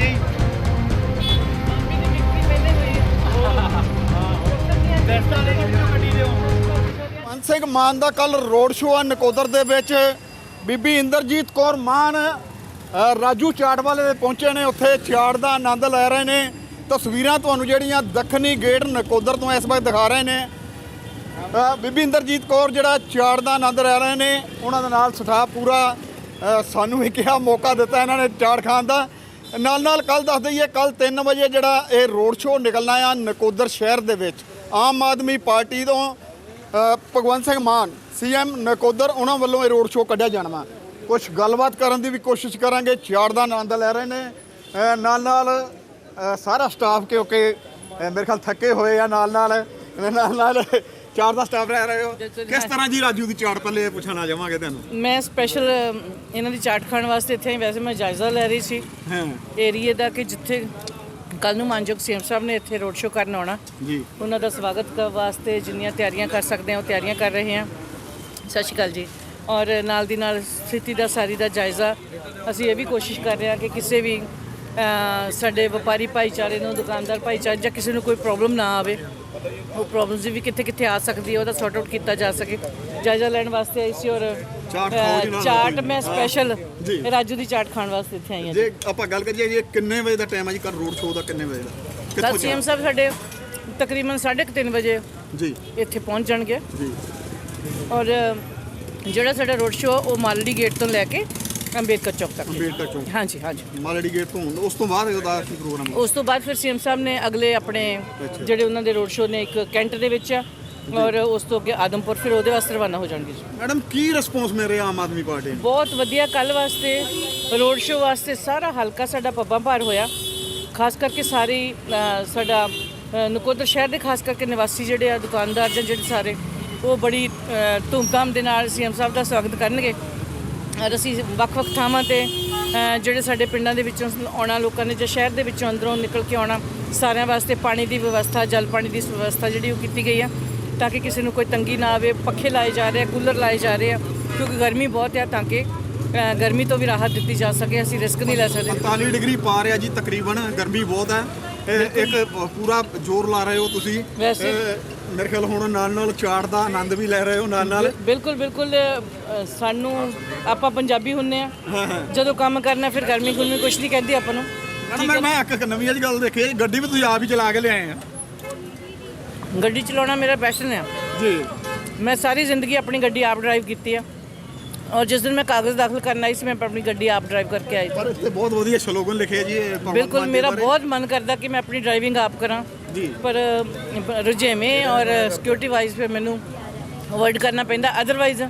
ਨਹੀਂ ਦਸਤਾਂ ਦੇ ਕਬੱਡੀ ਦੇ ਮਨ ਸਿੰਘ ਮਾਨ ਦਾ ਕੱਲ ਰੋਡ ਸ਼ੋਅ ਆ ਨਕੋਦਰ ਦੇ ਵਿੱਚ। ਬੀਬੀ ਇੰਦਰਜੀਤ ਕੌਰ ਮਾਨ ਰਾਜੂ ਚਾਟ ਵਾਲੇ ਦੇ ਪਹੁੰਚੇ ਨੇ। ਉੱਥੇ ਚਾਟ ਦਾ ਆਨੰਦ ਲੈ ਰਹੇ ਨੇ। ਤਸਵੀਰਾਂ ਤੁਹਾਨੂੰ ਜਿਹੜੀਆਂ ਦੱਖਣੀ ਗੇਟ ਨਕੋਦਰ ਤੋਂ ਇਸ ਵਕਤ ਦਿਖਾ ਰਹੇ ਨੇ। ਬੀਬੀ ਇੰਦਰਜੀਤ ਕੌਰ ਜਿਹੜਾ ਚਾੜ ਦਾ ਆਨੰਦ ਲੈ ਰਹੇ ਨੇ। ਉਹਨਾਂ ਦੇ ਨਾਲ ਸਟਾਫ ਪੂਰਾ ਸਾਨੂੰ ਵੀ ਕਿਹਾ, ਮੌਕਾ ਦਿੱਤਾ ਇਹਨਾਂ ਨੇ ਚਾੜ ਖਾਣ ਦਾ। ਨਾਲ ਨਾਲ ਕੱਲ ਦੱਸ ਦਈਏ ਕੱਲ 3 ਵਜੇ ਜਿਹੜਾ ਇਹ ਰੋਡ ਸ਼ੋਅ ਨਿਕਲਣਾ ਆ ਨਕੋਦਰ ਸ਼ਹਿਰ ਦੇ ਵਿੱਚ, ਆਮ ਆਦਮੀ ਪਾਰਟੀ ਤੋਂ ਭਗਵੰਤ ਸਿੰਘ ਮਾਨ ਸੀਐਮ ਨਕੋਦਰ, ਉਹਨਾਂ ਵੱਲੋਂ ਇਹ ਰੋਡ ਸ਼ੋਅ ਕੱਢਿਆ ਜਾਣਾ ਵਾ। ਕੁਝ ਗੱਲਬਾਤ ਕਰਨ ਦੀ ਵੀ ਕੋਸ਼ਿਸ਼ ਕਰਾਂਗੇ ਚਾੜ ਦਾ ਆਨੰਦ ਲੈ ਰਹੇ ਨੇ। ਨਾਲ ਨਾਲ ਸਾਰਾ ਸਟਾਫ ਕਿਉਂਕਿ ਮੇਰੇ ਖਿਆਲ ਥੱਕੇ ਹੋਏ ਆ ਨਾਲ ਨਾਲ ਨਾਲ ਨਾਲ ਚਾਰ ਦਾ ਸਟਾਫ ਰਹਿ ਰਹੇ ਹੋ। ਕਿਸ ਤਰ੍ਹਾਂ ਜੀ ਰਾਜੂ ਦੀ ਚਾੜ ਪੱਲੇ ਪੁੱਛਣਾ ਜਾਵਾਂਗੇ ਤੁਹਾਨੂੰ ਮੈਂ ਸਪੈਸ਼ਲ ਇਹਨਾਂ ਦੀ ਚਾਟ ਖਾਣ ਵਾਸਤੇ ਇੱਥੇ ਵੈਸੇ ਮੈਂ ਜਾਇਜ਼ਾ ਲੈ ਰਹੀ ਸੀ। ਹਾਂ। ਏਰੀਏ ਦਾ ਕਿ ਜਿੱਥੇ ਕੱਲ ਨੂੰ ਮਾਨਯੋਗ ਸੀਐਮ ਸਾਹਿਬ ਨੇ ਇੱਥੇ ਰੋਡ ਸ਼ੋਅ ਕਰਨ ਆਉਣਾ। ਜੀ। ਉਹਨਾਂ ਦਾ ਸਵਾਗਤ ਕਰਨ ਵਾਸਤੇ ਜਿੰਨੀਆਂ ਤਿਆਰੀਆਂ ਕਰ ਸਕਦੇ ਹਾਂ ਉਹ ਤਿਆਰੀਆਂ ਕਰ ਰਹੇ ਹਾਂ। ਸਤਿ ਸ਼੍ਰੀ ਅਕਾਲ ਜੀ। ਔਰ ਨਾਲ ਦੀ ਨਾਲ ਸਥਿਤੀ ਦਾ ਸਾਰੀ ਦਾ ਜਾਇਜ਼ਾ ਅਸੀਂ ਇਹ ਵੀ ਕੋਸ਼ਿਸ਼ ਕਰ ਰਹੇ ਹਾਂ ਕਿ ਕਿਸੇ ਵੀ ਸਾਡੇ ਵਪਾਰੀ ਭਾਈਚਾਰੇ ਨੂੰ ਦੁਕਾਨਦਾਰ ਭਾਈਚਾਰੇ ਜਾਂ ਕਿਸੇ ਨੂੰ ਕੋਈ ਪ੍ਰੋਬਲਮ ਨਾ ਆਵੇ ਉਹ ਪ੍ਰੋਬਲਮਸ ਵੀ ਕਿੱਥੇ ਕਿੱਥੇ ਆ ਸਕਦੀ ਹੈ ਉਹਦਾ ਸੌਰਟ ਆਊਟ ਕੀਤਾ ਜਾ ਸਕੇ। ਜਾਇਜ਼ਾ ਲੈਣ ਵਾਸਤੇ ਆਈ ਸੀ ਔਰ ਚਾਟ। ਮੈਂ ਸਪੈਸ਼ਲ। ਰਾਜੂ ਦੀ ਚਾਟ ਖਾਣ ਵਾਸਤੇ ਇੱਥੇ ਆਈ ਹਾਂ ਜੀ। ਜੇ ਆਪਾਂ ਗੱਲ ਕਰੀਏ ਜੀ ਇਹ ਕਿੰਨੇ ਵਜੇ ਦਾ ਟਾਈਮ ਹੈ ਜੀ ਕੱਲ ਰੋਡ ਸ਼ੋਅ ਦਾ ਕਿੰਨੇ ਵਜੇ ਦਾ? ਸੀਐਮ ਸਾਹਿਬ ਸਾਡੇ ਤਕਰੀਬਨ 3:30 ਵਜੇ ਜੀ। ਇੱਥੇ ਪਹੁੰਚ ਜਾਣਗੇ। ਜੀ। ਔਰ ਜਿਹੜਾ ਸਾਡਾ ਰੋਡ ਸ਼ੋਅ ਉਹ ਮਾਲੜੀ ਗੇਟ ਤੋਂ ਲੈ ਕੇ ਅੰਬੇਦਕਰ ਚੌਕ ਤੱਕ। ਅੰਬੇਡਕਰ ਚੌਂਕ। ਹਾਂਜੀ ਹਾਂਜੀ। ਮਾਲੜੀ ਗੇਟ ਤੋਂ ਉਸ ਤੋਂ ਬਾਅਦ ਉਹਦਾ ਕੀ ਪ੍ਰੋਗਰਾਮ ਉਸ ਤੋਂ ਬਾਅਦ ਫਿਰ ਸੀਐਮ ਸਾਹਿਬ ਨੇ ਅਗਲੇ ਆਪਣੇ ਜਿਹੜੇ ਉਹਨਾਂ ਦੇ ਰੋਡ ਸ਼ੋਅ ਨੇ ਇੱਕ ਕੈਂਟ ਦੇ ਵਿੱਚ ਆ ਔਰ ਉਸ ਤੋਂ ਅੱਗੇ ਆਦਮਪੁਰ ਫਿਰ ਉਹਦੇ ਵਾਸਤੇ ਰਵਾਨਾ ਹੋ ਜਾਣਗੇ ਜੀ। ਮੈਡਮ ਕੀ ਰਿਸਪੌਂਸ ਮਿਲ ਰਿਹਾ ਆਮ ਆਦਮੀ ਪਾਰਟੀ ਨੂੰ? ਬਹੁਤ ਵਧੀਆ ਕੱਲ ਵਾਸਤੇ ਰੋਡ ਸ਼ੋਅ ਵਾਸਤੇ ਸਾਰਾ ਹਲਕਾ ਸਾਡਾ ਪੱਬਾਂ ਭਾਰ ਹੋਇਆ। ਖਾਸ ਕਰਕੇ ਸਾਰੀ ਸਾਡਾ ਨਕੋਦਰ ਸ਼ਹਿਰ ਦੇ ਖਾਸ ਕਰਕੇ ਨਿਵਾਸੀ ਜਿਹੜੇ ਆ ਦੁਕਾਨਦਾਰ ਜਾਂ ਜਿਹੜੇ ਸਾਰੇ ਉਹ ਬੜੀ ਧੂਮਧਾਮ ਦੇ ਨਾਲ ਸੀਐਮ ਸਾਹਿਬ ਦਾ ਸਵਾਗਤ ਕਰਨਗੇ। ਔਰ ਅਸੀਂ ਵੱਖ-ਵੱਖ ਥਾਵਾਂ ਤੇ ਜਿਹੜੇ ਸਾਡੇ ਪਿੰਡਾਂ ਦੇ ਵਿੱਚੋਂ ਆਉਣਾ ਲੋਕਾਂ ਨੇ ਜਾਂ ਸ਼ਹਿਰ ਦੇ ਵਿੱਚੋਂ ਅੰਦਰੋਂ ਨਿਕਲ ਕੇ ਆਉਣਾ ਸਾਰਿਆਂ ਵਾਸਤੇ ਪਾਣੀ ਦੀ ਵਿਵਸਥਾ ਜਲ ਪਾਣੀ ਦੀ ਵਿਵਸਥਾ ਜਿਹੜੀ ਉਹ ਕੀਤੀ ਗਈ ਆ ਤਾਂ ਕਿ ਕਿਸੇ ਨੂੰ ਕੋਈ ਤੰਗੀ ਨਾ ਆਵੇ ਪੱਖੇ ਲਾਏ ਜਾ ਰਹੇ ਆ ਕੂਲਰ ਲਾਏ ਜਾ ਰਹੇ ਆ ਕਿਉਂਕਿ ਗਰਮੀ ਬਹੁਤ ਆ ਤਾਂ ਕਿ ਗਰਮੀ ਤੋਂ ਵੀ ਰਾਹਤ ਦਿੱਤੀ ਜਾ ਸਕੇ ਅਸੀਂ ਰਿਸਕ ਨਹੀਂ ਲੈ ਸਕਦੇ। 45 ਡਿਗਰੀ ਪਾ ਰਿਹਾ ਜੀ ਤਕਰੀਬਨ ਗਰਮੀ ਬਹੁਤ ਹੈ ਇੱਕ ਪੂਰਾ ਜ਼ੋਰ ਲਾ ਰਹੇ ਹੋ ਤੁਸੀਂ। ਮੇਰੇ ਖਿਆਲ ਹੁਣ ਨਾਲ ਨਾਲ ਚਾੜ ਦਾ ਆਨੰਦ ਵੀ ਲੈ ਰਹੇ ਹੋ ਨਾਲ ਨਾਲ। ਬਿਲਕੁਲ ਬਿਲਕੁਲ ਅ, ਸਾਨੂੰ ਆਪਾਂ ਪੰਜਾਬੀ ਹੁੰਨੇ ਆ। ਜਦੋਂ ਕੰਮ ਕਰਨਾ ਫਿਰ ਗਰਮੀ ਗੁਰਮੀ ਕੁਛ ਨਹੀਂ ਕਹਿੰਦੀ ਆਪਾਂ ਨੂੰ। ਮੈਡਮ ਮੈਂ ਮੈਂ ਇੱਕ ਨਵੀਂ ਜਿਹੀ ਗੱਲ ਦੇਖੀ ਹੈ, ਗੱਡੀ ਵੀ ਤੁਸੀਂ ਆਪ ਹੀ ਚਲਾ ਕੇ ਲਿਆਏ ਆ। ਗੱਡੀ ਚਲਾਉਣਾ ਮੇਰਾ ਪੈਸ਼ਨ ਆ ਜੀ। ਮੈਂ ਸਾਰੀ ਜ਼ਿੰਦਗੀ ਆਪਣੀ ਗੱਡੀ ਆਪ ਡਰਾਈਵ ਕੀਤੀ ਆ। ਔਰ ਜਿਸ ਦਿਨ ਮੈਂ ਕਾਗਜ਼ ਦਾਖਲ ਕਰਨ ਆਈ ਸੀ ਮੈਂ ਆਪਣੀ ਗੱਡੀ ਆਪ ਡਰਾਈਵ ਕਰਕੇ ਆਈ ਸੀ। ਪਰ ਇੱਥੇ ਬਹੁਤ ਵਧੀਆ ਸਲੋਗਨ ਲਿਖੇ ਜੀ ਇਹ ਬਿਲਕੁਲ ਮਾਨ ਮੇਰਾ ਬਾਰੇ। ਬਹੁਤ ਮਨ ਕਰਦਾ ਕਿ ਮੈਂ ਆਪਣੀ ਡਰਾਈਵਿੰਗ ਆਪ ਕਰਾਂ। ਪਰ ਰੁਝੇਵੇਂ ਔਰ ਸਿਕਿਉਰਿਟੀ ਵਾਈਜ਼ ਫਿਰ ਮੈਨੂੰ ਅਵੋਇਡ ਕਰਨਾ ਪੈਂਦਾ। ਅਦਰਵਾਈਜ਼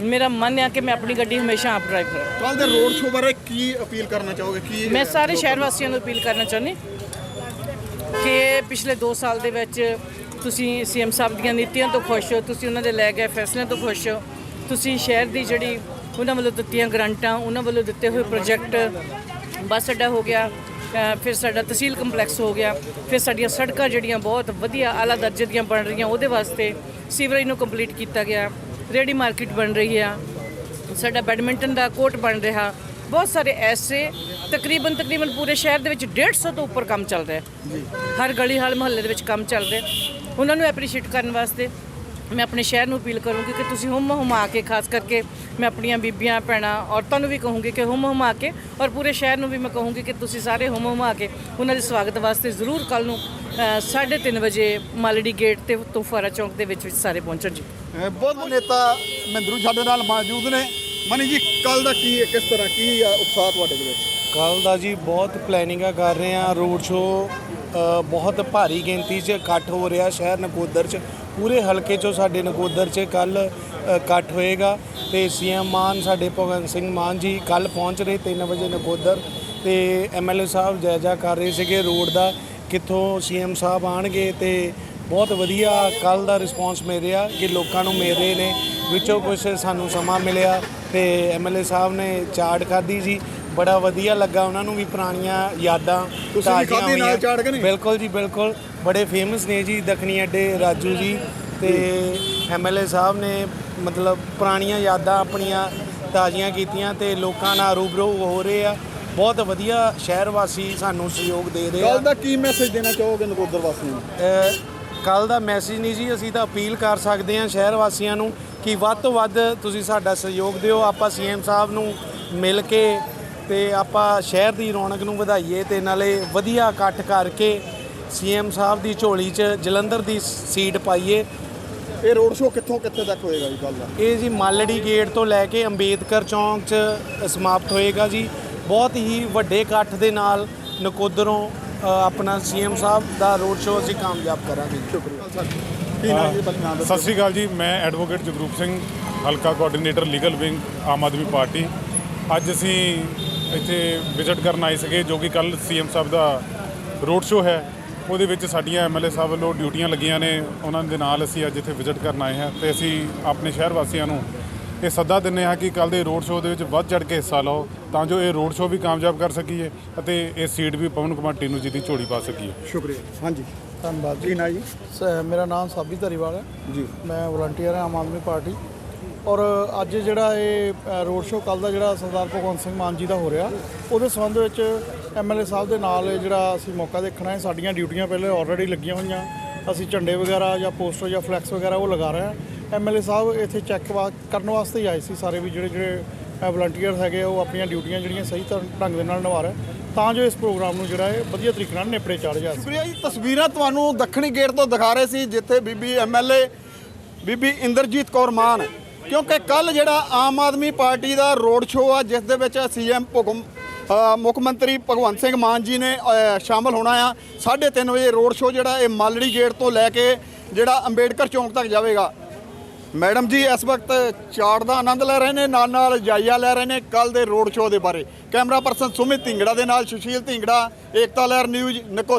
ਮੇਰਾ ਮਨ ਹੈ ਕਿ ਮੈਂ ਆਪਣੀ ਗੱਡੀ ਹਮੇਸ਼ਾ ਆਪ ਡਰਾਈਵ ਕਰਾਂ। ਕੱਲ ਦੇ ਰੋਡ ਸ਼ੋਅ ਬਾਰੇ ਕੀ ਅਪੀਲ ਕਰਨਾ ਚਾਹੋਗੇ? ਕੀ ਮੈਂ ਸਾਰੇ ਸ਼ਹਿਰ ਵਾਸੀਆਂ ਨੂੰ ਅਪੀਲ ਕਰਨਾ ਚਾਹੁੰਦੀ ਕਿ ਪਿਛਲੇ 2 ਸਾਲ ਦੇ ਵਿੱਚ ਤੁਸੀਂ ਸੀਐਮ ਸਾਹਿਬ ਦੀਆਂ ਨੀਤੀਆਂ ਤੋਂ ਖੁਸ਼ ਹੋ ਤੁਸੀਂ ਉਹਨਾਂ ਦੇ ਲੈ ਗਏ ਫੈਸਲਿਆਂ ਤੋਂ ਖੁਸ਼ ਹੋ ਤੁਸੀਂ ਸ਼ਹਿਰ ਦੀ ਜਿਹੜੀ ਉਹਨਾਂ ਵੱਲੋਂ ਦਿੱਤੀਆਂ ਗਰੰਟਾਂ ਉਹਨਾਂ ਵੱਲੋਂ ਦਿੱਤੇ ਹੋਏ ਪ੍ਰੋਜੈਕਟ ਬੱਸ ਅੱਡਾ ਹੋ ਗਿਆ। ਫਿਰ ਸਾਡਾ ਤਹਿਸੀਲ ਕੰਪਲੈਕਸ ਹੋ ਗਿਆ ਫਿਰ ਸਾਡੀਆਂ ਸੜਕਾਂ ਜਿਹੜੀਆਂ ਬਹੁਤ ਵਧੀਆ ਆਲਾ ਦਰਜੇ ਦੀਆਂ ਬਣ ਰਹੀਆਂ ਉਹਦੇ ਵਾਸਤੇ ਸੀਵਰੇਜ ਨੂੰ ਕੰਪਲੀਟ ਕੀਤਾ ਗਿਆ ਰੇੜੀ ਮਾਰਕੀਟ ਬਣ ਰਹੀ ਆ ਸਾਡਾ ਬੈਡਮਿੰਟਨ ਦਾ ਕੋਰਟ ਬਣ ਰਿਹਾ ਬਹੁਤ ਸਾਰੇ ਐਸੇ ਤਕਰੀਬਨ ਤਕਰੀਬਨ ਪੂਰੇ ਸ਼ਹਿਰ ਦੇ ਵਿੱਚ 150 ਤੋਂ ਉੱਪਰ ਕੰਮ ਚੱਲ ਰਿਹਾ। ਹਰ ਗਲੀ ਹਰ ਮੁਹੱਲੇ ਦੇ ਵਿੱਚ ਕੰਮ ਚੱਲ ਰਿਹਾ। ਉਹਨਾਂ ਨੂੰ ਐਪਰੀਸ਼ੀਏਟ ਕਰਨ ਵਾਸਤੇ ਮੈਂ ਆਪਣੇ ਸ਼ਹਿਰ ਨੂੰ ਅਪੀਲ ਕਰੂੰਗੀ ਕਿ ਤੁਸੀਂ ਹੁਮ ਹੁਮਾ ਕੇ ਖਾਸ ਕਰਕੇ ਮੈਂ ਆਪਣੀਆਂ ਬੀਬੀਆਂ ਭੈਣਾਂ ਔਰਤਾਂ ਨੂੰ ਵੀ ਕਹੂੰਗੀ ਕਿ ਹੁਮ ਹੁਮਾ ਕੇ ਔਰ ਪੂਰੇ ਸ਼ਹਿਰ ਨੂੰ ਵੀ ਮੈਂ ਕਹੂੰਗੀ ਕਿ ਤੁਸੀਂ ਸਾਰੇ ਹੁਮ ਹੁਮਾ ਕੇ ਉਹਨਾਂ ਦੇ ਸਵਾਗਤ ਵਾਸਤੇ ਜ਼ਰੂਰ ਕੱਲ ਨੂੰ 3:30 ਵਜੇ ਮਾਲੜੀ ਗੇਟ ਤੇ ਤੋਫਾਰਾ ਚੌਂਕ ਦੇ ਵਿੱਚ ਵਿੱਚ ਸਾਰੇ ਪਹੁੰਚਣ ਜੀ। ਬਹੁਤ ਬਹੁਤ ਨੇਤਾ ਮਹਿੰਦਰੂ ਸਾਡੇ ਨਾਲ ਮੌਜੂਦ ਨੇ। ਮਨੀ ਜੀ ਕੱਲ ਦਾ ਕੀ ਕਿਸ ਤਰ੍ਹਾਂ ਕੀ ਆ ਉਤਸ਼ਾਹ ਤੁਹਾਡੇ ਦੇ ਵਿੱਚ? ਕੱਲ ਦਾ ਜੀ ਬਹੁਤ ਪਲੈਨਿੰਗਾਂ ਕਰ ਰਹੇ ਆ ਰੋਡ ਸ਼ੋ ਬਹੁਤ ਭਾਰੀ ਗਿਣਤੀ 'ਚ ਇਕੱਠ ਹੋ ਰਿਹਾ ਸ਼ਹਿਰ ਨਕੋਦਰ 'ਚ। ਪੂਰੇ ਹਲਕੇ 'ਚੋਂ ਸਾਡੇ ਨਕੋਦਰ 'ਚ ਕੱਲ ਇਕੱਠ ਹੋਏਗਾ ਤੇ ਸੀਐਮ ਮਾਨ, ਸਾਡੇ ਭਗਵੰਤ ਸਿੰਘ ਮਾਨ ਜੀ ਕੱਲ ਪਹੁੰਚ ਰਹੇ 3 ਵਜੇ ਨਕੋਦਰ ਤੇ ਐਮਐਲਏ ਸਾਹਿਬ ਜਾਇਜ਼ਾ ਕਰ ਰਹੇ ਸੀਗੇ ਰੋਡ ਦਾ, ਕਿੱਥੋਂ ਸੀਐਮ ਸਾਹਿਬ ਆਣਗੇ ਤੇ ਬਹੁਤ ਵਧੀਆ ਕੱਲ ਦਾ ਰਿਸਪੌਂਸ ਮਿਲ ਰਿਹਾ ਕਿ ਲੋਕਾਂ ਨੂੰ ਮਿਲ ਰਹੇ ਨੇ। ਵਿੱਚੋਂ ਕੁਝ ਸਾਨੂੰ ਸਮਾਂ ਮਿਲਿਆ ਤੇ ਐਮਐਲਏ ਸਾਹਿਬ ਨੇ ਚਾਟ ਖਾਧੀ ਜੀ। ਬੜਾ ਵਧੀਆ ਲੱਗਾ ਉਹਨਾਂ ਨੂੰ ਵੀ ਪੁਰਾਣੀਆਂ ਯਾਦਾਂ ਤੁਸੀਂ ਵੀ ਖਾਧੀ ਨਾਲ। ਚਾਟ ਕਿ ਨਹੀਂ? ਬਿਲਕੁਲ ਜੀ ਬਿਲਕੁਲ। ਬੜੇ ਫੇਮਸ ਨੇ ਜੀ ਦਖਣੀ ਅੱਡੇ ਰਾਜੂ ਜੀ ਤੇ ਐਮਐਲਏ ਸਾਹਿਬ ਨੇ ਮਤਲਬ ਪੁਰਾਣੀਆਂ ਯਾਦਾਂ ਆਪਣੀਆਂ ਤਾਜ਼ੀਆਂ ਕੀਤੀਆਂ ਤੇ ਲੋਕਾਂ ਨਾਲ ਰੂਬਰੂ ਹੋ ਰਹੇ ਆ। ਬਹੁਤ ਵਧੀਆ ਸ਼ਹਿਰ ਵਾਸੀ ਸਾਨੂੰ ਸਹਿਯੋਗ ਦੇ ਰਹੇ ਆ। ਕੱਲ ਦਾ ਕੀ ਮੈਸੇਜ ਦੇਣਾ ਚਾਹੋਗੇ ਨਕੋਦਰ ਵਾਸੀਆਂ ਨੂੰ? ਕੱਲ ਦਾ ਮੈਸੇਜ ਨਹੀਂ ਜੀ ਅਸੀਂ ਤਾਂ ਅਪੀਲ ਕਰ ਸਕਦੇ ਹਾਂ ਸ਼ਹਿਰ ਵਾਸੀਆਂ ਨੂੰ ਕਿ ਵੱਧ ਤੋਂ ਵੱਧ ਤੁਸੀਂ ਸਾਡਾ ਸਹਿਯੋਗ ਦਿਓ। ਆਪਾਂ ਸੀਐਮ ਸਾਹਿਬ ਨੂੰ ਮਿਲ ਕੇ ਤੇ ਆਪਾਂ ਸ਼ਹਿਰ ਦੀ ਰੌਣਕ ਨੂੰ ਵਧਾਈਏ ਤੇ ਨਾਲੇ ਵਧੀਆ ਇਕੱਠ ਕਰਕੇ ਸੀਐਮ ਸਾਹਿਬ ਦੀ ਝੋਲੀ 'ਚ ਜਲੰਧਰ ਦੀ ਸੀਟ ਪਾਈਏ। ਇਹ ਰੋਡ ਸ਼ੋਅ ਕਿੱਥੋਂ ਕਿੱਥੇ ਤੱਕ ਹੋਏਗਾ ਜੀ ਕੱਲ ਦਾ? ਇਹ ਜੀ ਮਾਲੜੀ ਗੇਟ ਤੋਂ ਲੈ ਕੇ ਅੰਬੇਦਕਰ ਚੌਂਕ 'ਚ ਸਮਾਪਤ ਹੋਏਗਾ ਜੀ। ਬਹੁਤ ਹੀ ਵੱਡੇ ਇਕੱਠ ਦੇ ਨਾਲ ਨਕੋਦਰੋਂ ਆਪਣਾ ਸੀਐਮ ਸਾਹਿਬ ਦਾ ਰੋਡ ਸ਼ੋਅ ਅਸੀਂ ਕਾਮਯਾਬ ਕਰਾਂਗੇ। ਸ਼ੁਕਰੀਆ। ਕੀ ਨਾਮ ਜੀ? ਬਲੀ ਨਾਮ ਸਤਿ ਸ਼੍ਰੀ ਅਕਾਲ ਜੀ। ਮੈਂ ਐਡਵੋਕੇਟ ਜਗਰੂਪ ਸਿੰਘ ਹਲਕਾ coordinator legal wing Aam Aadmi Party. ਅੱਜ ਅਸੀਂ ਇੱਥੇ ਵਿਜ਼ਿਟ ਕਰਨ ਆਏ ਸੀਗੇ ਜੋ ਕਿ ਕੱਲ ਸੀਐਮ ਸਾਹਿਬ ਦਾ ਰੋਡ ਸ਼ੋਅ ਹੈ। ਉਹਦੇ ਵਿੱਚ ਸਾਡੀਆਂ ਐਮਐਲਏ ਸਾਹਿਬ ਵੱਲੋਂ ਡਿਊਟੀਆਂ ਲੱਗੀਆਂ ਨੇ। ਉਹਨਾਂ ਦੇ ਨਾਲ ਅਸੀਂ ਅੱਜ ਇੱਥੇ ਵਿਜ਼ਿਟ ਕਰਨ ਆਏ ਹਾਂ ਤੇ ਅਸੀਂ ਆਪਣੇ ਸ਼ਹਿਰ ਵਾਸੀਆਂ ਨੂੰ ਇਹ ਸੱਦਾ ਦਿੰਦੇ ਹਾਂ ਕਿ ਕੱਲ ਦੇ ਰੋਡ ਸ਼ੋਅ ਦੇ ਵਿੱਚ ਵੱਧ ਚੜ ਕੇ ਹਿੱਸਾ ਲਓ ਤਾਂ ਜੋ ਇਹ ਰੋਡ ਸ਼ੋਅ ਵੀ ਕਾਮਯਾਬ ਕਰ ਸਕੀਏ ਅਤੇ ਇਹ ਸੀਟ ਵੀ ਪਵਨ ਕੁਮਾਰ ਟੀਨੂ ਜੀ ਦੀ ਝੋਲੀ ਪਾ ਸਕੀਏ। ਸ਼ੁਕਰੀਆ। ਹਾਂਜੀ। ਧੰਨਵਾਦ ਕੀ ਨਾਮ ਜੀ? ਸ- ਮੇਰਾ ਨਾਮ ਸਾਬੀ ਧਾਰੀਵਾਲ ਹੈ। ਜੀ। ਮੈਂ ਵਲੰਟੀਅਰ ਹਾਂ ਆਮ ਆਦਮੀ ਪਾਰਟੀ। ਔਰ ਅੱਜ ਜਿਹੜਾ ਇਹ ਰੋਡ ਸ਼ੋਅ ਕੱਲ ਦਾ ਜਿਹੜਾ ਸਰਦਾਰ ਭਗਵੰਤ ਸਿੰਘ ਮਾਨ ਜੀ ਦਾ ਹੋ ਰਿਹਾ, ਉਹਦੇ ਸੰਬੰਧ ਵਿੱਚ ਐਮਐਲਏ ਸਾਹਿਬ ਦੇ ਨਾਲ ਜਿਹੜਾ ਅਸੀਂ ਮੌਕਾ ਦੇਖਣਾ ਹੈ, ਸਾਡੀਆਂ ਡਿਊਟੀਆਂ ਪਹਿਲੇ ਆਲਰੇਡੀ ਲੱਗੀਆਂ ਹੋਈਆਂ। ਅਸੀਂ ਝੰਡੇ ਵਗੈਰਾ ਜਾਂ ਪੋਸਟਰ ਜਾਂ ਫਲੈਕਸ ਵਗੈਰਾ ਉਹ ਲਗਾ ਰਹੇ ਹਾਂ। ਐਮਐਲਏ ਸਾਹਿਬ ਇੱਥੇ ਚੈੱਕ ਕਰਨ ਵਾਸਤੇ ਹੀ ਆਏ ਸੀ ਸਾਰੇ ਵੀ ਜਿਹੜੇ ਜਿਹੜੇ ਵਲੰਟੀਅਰ ਹੈਗੇ ਉਹ ਆਪਣੀਆਂ ਡਿਊਟੀਆਂ ਜਿਹੜੀਆਂ ਸਹੀ ਤਰ੍ਹਾਂ ਢੰਗ ਦੇ ਨਾਲ ਨਿਭਾ ਰਹੇ ਤਾਂ ਜੋ ਇਸ ਪ੍ਰੋਗਰਾਮ ਨੂੰ ਜਿਹੜਾ ਹੈ ਵਧੀਆ ਤਰੀਕੇ ਨਾਲ ਨੇਪਰੇ ਚੜ ਜਾ ਸ਼ੁਕਰੀਆ ਜੀ, ਤਸਵੀਰਾਂ ਤੁਹਾਨੂੰ ਦੱਖਣੀ ਗੇਟ ਤੋਂ ਦਿਖਾ ਰਹੇ ਸੀ, ਜਿੱਥੇ ਬੀਬੀ ਐਮਐਲਏ ਬੀਬੀ ਇੰਦਰਜੀਤ ਕੌਰ ਮਾਨ ਕਿਉਂਕਿ ਕੱਲ ਜਿਹੜਾ ਆਮ ਆਦਮੀ ਪਾਰਟੀ ਦਾ ਰੋਡ ਸ਼ੋਅ ਆ ਜਿਸ ਦੇ ਵਿੱਚ ਸੀਐਮ ਭੁਗਮ ਮੁੱਖ ਮੰਤਰੀ ਭਗਵੰਤ ਸਿੰਘ ਮਾਨ ਜੀ ਨੇ ਅ, ਸ਼ਾਮਲ ਹੋਣਾ ਆ। 3:30 ਵਜੇ ਰੋਡ ਸ਼ੋਅ ਜਿਹੜਾ ਇਹ ਮਾਲੜੀ ਗੇਟ ਤੋਂ ਲੈ ਕੇ ਜਿਹੜਾ ਅੰਬੇਡਕਰ ਚੌਂਕ ਤੱਕ ਜਾਵੇਗਾ। ਮੈਡਮ ਜੀ ਇਸ ਵਕਤ ਚਾੜ ਦਾ ਆਨੰਦ ਲੈ ਰਹੇ ਨੇ ਨਾਲ ਨਾਲ ਜਾਇਜ਼ਾ ਲੈ ਰਹੇ ਨੇ ਕੱਲ ਦੇ ਰੋਡ ਸ਼ੋਅ ਦੇ ਬਾਰੇ। ਕੈਮਰਾ ਪਰਸਨ ਸੁਮਿਤ ਢਿੰਗੜਾ ਦੇ ਨਾਲ ਸੁਸ਼ੀਲ ਢਿੰਗੜਾ ਏਕਤਾ ਲਹਿਰ ਨਿਊਜ਼ ਨਕੋਦਰ।